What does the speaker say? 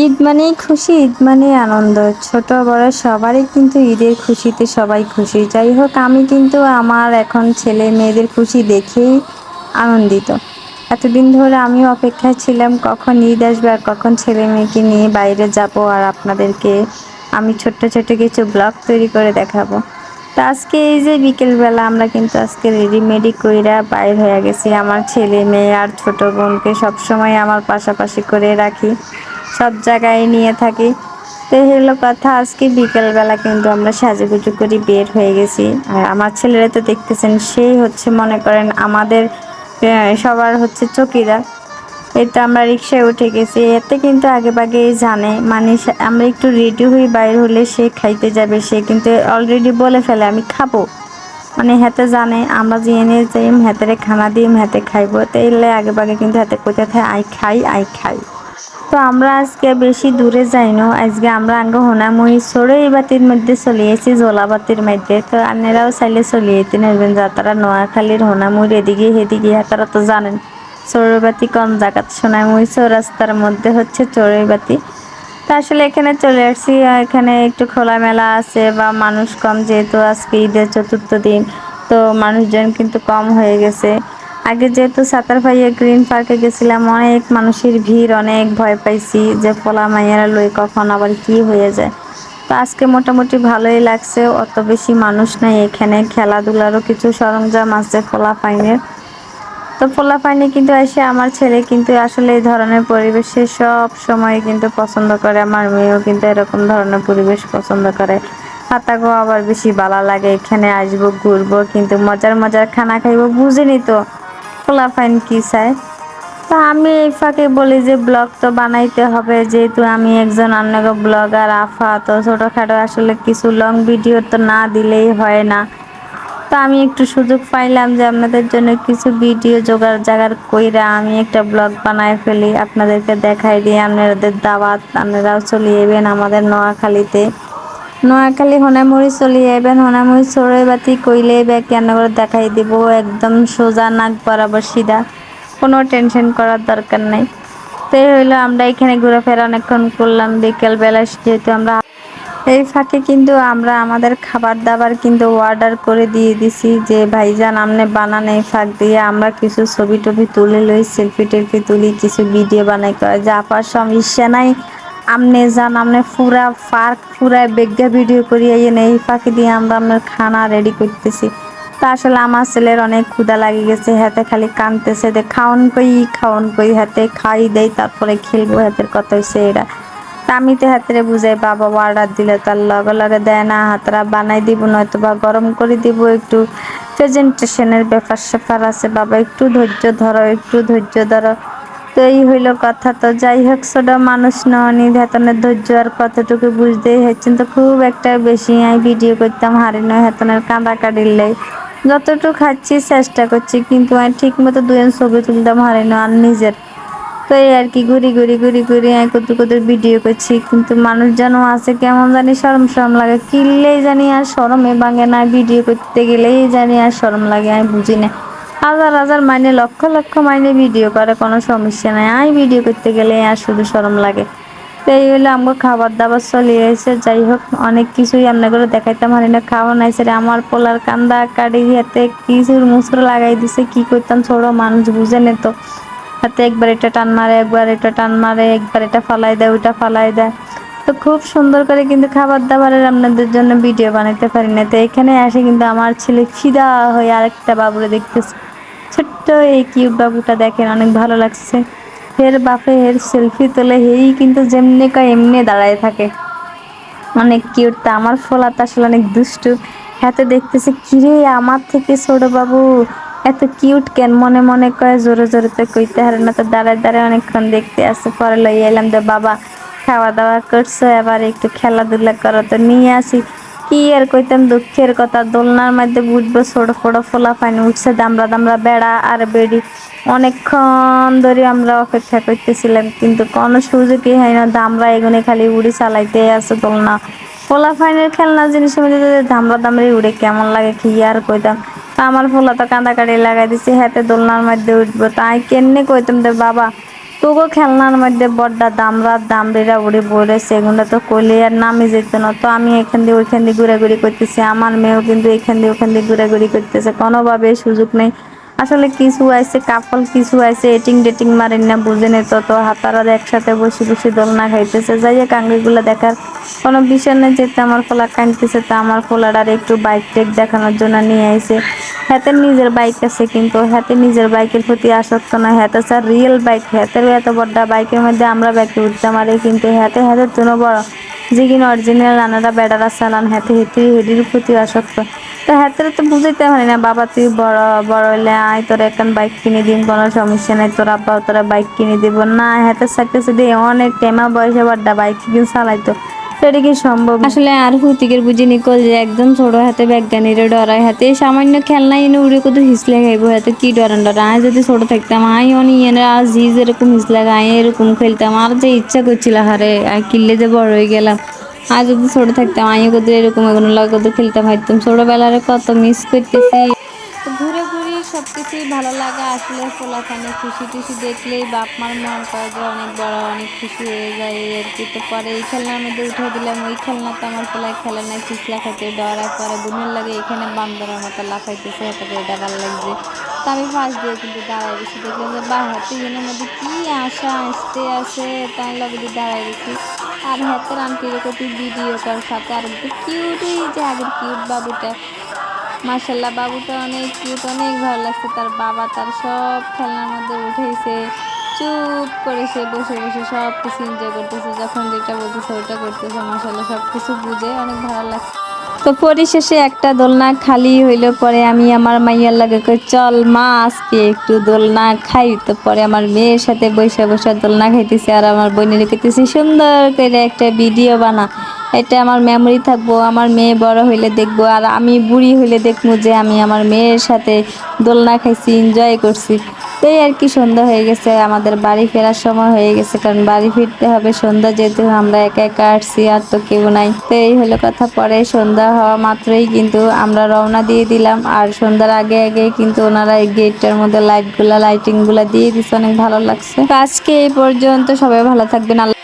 ঈদ মানেই খুশি, ঈদ মানে আনন্দ। ছোট বড় সবারই কিন্তু ঈদের খুশিতে সবাই খুশি। যাই হোক, আমি কিন্তু আমার এখন ছেলে মেয়েদের খুশি দেখেই আনন্দিত। এতদিন ধরে আমি অপেক্ষায় ছিলাম, কখন ঈদ আসবে আর কখন ছেলে মেয়েকে নিয়ে বাইরে যাব আর আপনাদেরকে আমি ছোট্ট ছোট্ট কিছু ব্লগ তৈরি করে দেখাবো। তো আজকে এই যে বিকেলবেলা আমরা কিন্তু আজকে রেডিমেডি কইরা বাইর হয়ে গেছি। আমার ছেলে মেয়ে আর ছোট বোনকে সবসময় আমার পাশাপাশি করে রাখি। সব জায়গায় নিয়ে থাকি। তো হলো কথা। আজকে বিকেলবেলা কিন্তু আমরা সাজুগুজু করে বের হয়ে গেছি। আর আমার ছেলেরা তো দেখতেছেন, সেই হচ্ছে মনে করেন আমাদের সবার হচ্ছে চকিদার। এই তো আমরা রিক্সায় উঠে গেছি। এতে কিন্তু আগে ভাগেই জানে। মানে আমরা একটু রেডি হয়ে বাইর হলে সে খাইতে যাবে, সে কিন্তু অলরেডি বলে ফেলে, আমি খাব। মানে হাতে জানে, আমরা এনে যাই হাতের খানা দিই হাতে খাইবো। তো এলে আগে ভাগে কিন্তু হাতে কোথায় আই খাই আই খাই। তো আমরা আজকে বেশি দূরে যাই না আজকে আমরা আঙ্গ হোনামুই সরই বাতির মধ্যে চলিয়েছি জোলাবাতির মধ্যে। তো আপনারাও চাইলে চলিয়েতে নেবেন যাতারা নোয়াখালীর হোনামুর এদিকে সেদিকে। তারা তো জানেন চড়ুইবাতি কোন জায়গাত সোনামুই চৌরাস্তার মধ্যে হচ্ছে চড়ুইবাতি তা আসলে এখানে চলে আসছি এখানে একটু খোলামেলা আছে বা মানুষ কম, যেহেতু আজকে ঈদের চতুর্থ দিন, তো মানুষজন কিন্তু কম হয়ে গেছে। আগে যেহেতু সাতার ভাইয়া গ্রিন পার্কে গেছিলাম, অনেক মানুষের ভিড়, অনেক ভয় পাইছি যে পোলা মাইয়ারা লই কখন আবার কি হয়ে যায়। তো আজকে মোটামুটি ভালোই লাগছে, অত বেশি মানুষ নাই এখানে। খেলাধুলারও কিছু সরঞ্জাম আছে পোলা পাইনের তো পোলা পানি কিন্তু এসে আমার ছেলে কিন্তু আসলে এই ধরনের পরিবেশে সব সময় কিন্তু পছন্দ করে। আমার মেয়েও কিন্তু এরকম ধরনের পরিবেশ পছন্দ করে। হাতাগো আবার বেশি ভালো লাগে, এখানে আসব, ঘুরবো, কিন্তু মজার মজার খানা খাইবো, বুঝিনি তো। পোলা ফাইন কি চায় তা আমি এই ফাঁকে বলি যে, ব্লগ তো বানাইতে হবে। যেহেতু আমি একজন অন্য ব্লগার, আফা, তো ছোটোখাটো আসলে কিছু লং ভিডিও তো না দিলেই হয় না। তো আমি একটু সুযোগ পাইলাম যে, আপনাদের জন্য কিছু ভিডিও জোগাড় জাগার কইরা আমি একটা ব্লগ বানায় ফেলি। আপনাদেরকে দেখাই দিই আপনাদের দাওয়াত, আপনারাও চলে যাবেন আমাদের নোয়াখালীতে। নোয়াখালী হোনামুড়ি চলে যাবেন হোনামুড়ি চড়ে বাতি কইলে বা কেন দেখাই দিব। একদম সোজা নাক বরাবর সিধা। কোনো টেনশন করার দরকার নাই। তো হইল আমরা এখানে ঘোরাফেরা অনেকক্ষণ করলাম। বিকেলবেলা যেহেতু আমরা এই ফাঁকে কিন্তু আমরা আমাদের খাবার দাবার কিন্তু অর্ডার করে দিয়ে দিছি যে, ভাইজান, আমনে বানান এই ফাঁক দিয়ে। আমরা কিছু ছবি টবি তুলে লই সেলফি টেলফি তুলি, কিছু ভিডিও বানাই কয়। যা পার ইচ্ছা নাই আমনে যান আমনে পুরা পার্ক পুরা বেগা ভিডিও করিয়ে এই ফাঁকে দিয়ে আমরা আপনার খানা রেডি করতেছি। তা আসলে আমার ছেলের অনেক ক্ষুধা লাগে গেছে, হাতে খালি কানতেছে দে খাওন কই খাওন কই, হাতে খাই দেই, তারপরে খেলব, হাতের কথা হয়েছে এরা। তা আমি তো হাতেরে বুঝাই, বাবা অর্ডার দিলে তার লগে লগে দেয় না, হাতরা বানাই দিব নয়তো বা গরম করে দিব, একটু প্রেজেন্টেশনের ব্যাপার স্যাপার আছে, বাবা একটু ধৈর্য ধরো, একটু ধৈর্য ধরো। তো এই হইল কথা। তো যাই হোক, ছোট মানুষ ননি হেতনের ধৈর্য আর কতটুকু বুঝতেই হচ্ছেন তো খুব একটা বেশি আমি ভিডিও করতাম, হারি নয় হেতনের কাঁদা কাটিলেই যতটুকু খাচ্ছি, চেষ্টা করছি, কিন্তু আমি ঠিক মতো দুজন ছবি তুলতাম, হারি না আর নিজের। তো এই আর কি, ঘুরি ঘুরি ঘুরি ঘুরি আমি কত কত ভিডিও করছি, কিন্তু মানুষ যেন আছে, কেমন জানি শরম শরম লাগে। কিনলেই জানি আর শরমে ভাঙে না, ভিডিও করতে গেলেই জানি আর শরম লাগে, আমি বুঝি না। হাজার হাজার মাইনে, লক্ষ লক্ষ মাইনে ভিডিও করে, কোনো সমস্যা নাই। আমি ভিডিও করতে গেলে আর শুধু শরম লাগে। এই হলো আমাকে খাবার দাবার চলে এসে যাই হোক, অনেক কিছুই আপনাগুলো দেখাইতাম। হারি না খাওয়া নাই, সেটা আমার পোলার কান্দা কাটি হাতে কিছুর মুসুর লাগাই দিছে, কি করতাম? ছোট মানুষ বুঝে নে তো। হাতে একবার এটা টান মারে, একবার এটা টান মারে, একবার এটা ফালাই দেয়, ওইটা ফালাই দেয়। তো খুব সুন্দর করে কিন্তু খাবার দাবারের আপনাদের জন্য ভিডিও বানাতে পারি না। তো এখানে আসে কিন্তু আমার ছেলে ফিদা হয়ে আরেকটা বাবুরে দেখতেছে। ছোট্ট এই কিউট বাবুটা দেখেন অনেক ভালো লাগছে। ফের বাপে এর সেলফি তোলে, হেই কিন্তু যেমনি কয় এমনি দাঁড়ায় থাকে। অনেক কিউট তা, আমার ফোলা তো আসলে অনেক দুষ্টু। হাতে দেখতেছে, কিরে আমার থেকে ছোট বাবু, এত কিউট কেন? মনে মনে কয়, জোরে জোরে তো কইতে হারে না তো দাঁড়ায় দাঁড়ায় অনেকক্ষণ দেখতে আসে। পরে লই এলাম যে, বাবা, খাওয়া দাওয়া করছ, এবার একটু খেলাধুলা করো তো, নিয়ে আসি। কি আর কইতাম, দুঃখের কথা। দোলনার মধ্যে বুঝব ছোট ফোড়ো ফোলা পানি উঠছে, দামড়া দামড়া বেড়া আর বেড়ি। অনেকক্ষণ ধরে আমরা অপেক্ষা করতেছিলাম, কিন্তু কোনো সুযোগই হয় না দামরা এগুনে খালি উড়ি চালাইতে আছে দোলনা। ফোলা ফাইনের খেলনা জিনিসের মধ্যে যদি ধামড়া দামড়ি উড়ে কেমন লাগে কি আর কইতাম। তা আমার ফোলা তো কাঁদা কাটি লাগাই দিছে, হাতে দোলনার মধ্যে উঠবো। তাই কেমনে কইতাম দে বাবা তোগো খেলনার মধ্যে বড্ডা দামরা, দামড়িরা উড়ে বলে সেগুলো তো কইলে আর নামে যেত না। তো আমি এখান দিয়ে ওইখান দিয়ে ঘোরাঘুরি করতেছি, আমার মেয়েও কিন্তু এখান দিয়ে ওখান দিয়ে ঘোরাঘুরি করতেছে কোনোভাবে সুযোগ নেই। আসলে কিছু আছে কাপল কিছু আছে, এটিং ডেটিং মারেন না, বুঝে নেই তো হাতারা একসাথে বসে বসে দোলনা খাইতেছে। যাই হোক আঙ্গুগুলো দেখার কোনো বিষয় নেই যেতে আমার ফোলা কাঁদতেছে, তা আমার ফোলাটার একটু বাইক টেক দেখানোর জন্য নিয়ে আইছে। হাতে নিজের বাইক আছে কিন্তু, হাতে নিজের বাইকের প্রতি আসক্ত না, হাতে স্যার রিয়েল বাইক হাতের এত বড় বাইকের মধ্যে আমরা বাইকে উঠতে পারি কিন্তু হাতে হাতের জন্য বড়, যে কিনা অরিজিনাল রানারা বেড়ারা চালান, হাতে হেঁটে হেডির প্রতি আসক্ত। তো হাতের তো বুঝাইতে পারি না, বাবা তুই বড় বড় হইলে আয়, তোর এখন বাইক কিনে দিন কোনো সমস্যা নেই, তোর আব্বা তোরা বাইক কিনে দিব। না হাতের সাথে দিয়ে অনেক টেমা বয়সে বড়টা বাইক কিন্তু চালাইতো এটা কি সম্ভব? আসলে আর হুতিকের বুঝি নিকল যে একদম ছোট হাতে বিজ্ঞানীর ডরায়, হাতে সামান্য খেলনা এনে উড়ে কত হিসলে খাইবো, হাতে কি ডরান ডরা আয় যদি ছোট থাকতাম আই অনি এনে আর জিজ এরকম হিসলে গায়ে এরকম খেলতাম, আর যে ইচ্ছা করছিল, হারে আর কিনলে যে বড় হয়ে গেলাম। আর যদি ছোট থাকতাম, আমিও কত এরকম এগুলো লাগে কত খেলতাম হাইতাম ছোটবেলার কত মিস করতেছি। ঘুরে ঘুরে সব কিছুই ভালো লাগা, আসলে ফোলাখানে খুশি টুসি দেখলেই বাপ মার মন করে যে অনেক বড়, অনেক খুশি হয়ে যায় আর কি। তো পরে এই খেলনার মধ্যে উঠে দিলাম, ওই খেলনা তো আমার ফোলায় খেলে নাই ফিসলা খাইতে ডরার পরে বুনের লাগে এখানে বান্দরের মতো লাফাইতেছে, হাতে এটা ভালো লাগছে। তো আমি ফার্স্ট দিয়ে কিন্তু দাঁড়াই গেছি, দেখলাম যে বা হাতে মধ্যে কী আশা, আসতে আসে তাই লগে দিয়ে দাঁড়াই গেছি। আর হাতের আন্টির প্রতি ভিডিও কর সাথে আর কিউটই যে আগের কিউট বাবুটা। মার্শাল্লাহ বাবুটা অনেক কিউট অনেক ভালো লাগছে। তার বাবা তার সব খেলনার মধ্যে উঠেছে চুপ করে সে বসে বসে সব কিছু এনজয় করতেছে, যখন যেটা বলতেছে ওইটা করতেছে। মার্শাল্লাহ সব কিছু বুঝে অনেক ভালো লাগছে। তো পরিশেষে একটা দোলনা খালি হইল, পরে আমি আমার মাইয়ার লাগে চল মা, আজকে একটু দোলনা খাই। তো পরে আমার মেয়ের সাথে বসে বসে দোলনা খাইতেছি আর আমার বোনের কইতেছি, সুন্দর করে একটা ভিডিও বানা। এটা আমার মেমোরি থাকব, আমার মেয়ে বড় হইলে দেখব, আর আমি বুড়ি হইলে দেখব যে আমি আমার মেয়ের সাথে দোলনা খাইছি এনজয় করছি। এই আর কি সন্ধ্যা হয়ে গেছে। আমাদের বাড়ি ফেরার সময় হয়ে গেছে, কারণ বাড়ি ফিরতে হবে, সন্ধ্যা যেহেতু আমরা একা একা আসছি আর তো কেউ নাই। তো এই হলো কথা, পরে সন্ধ্যা হওয়া মাত্রই কিন্তু আমরা রওনা দিয়ে দিলাম। আর সন্ধ্যার আগে আগে কিন্তু ওনারা এই গেটটার মধ্যে লাইটগুলা লাইটিংগুলা দিয়ে দিচ্ছে অনেক ভালো লাগছে। আজকে এই পর্যন্ত সবাই ভালো থাকবেন, আল্লাহ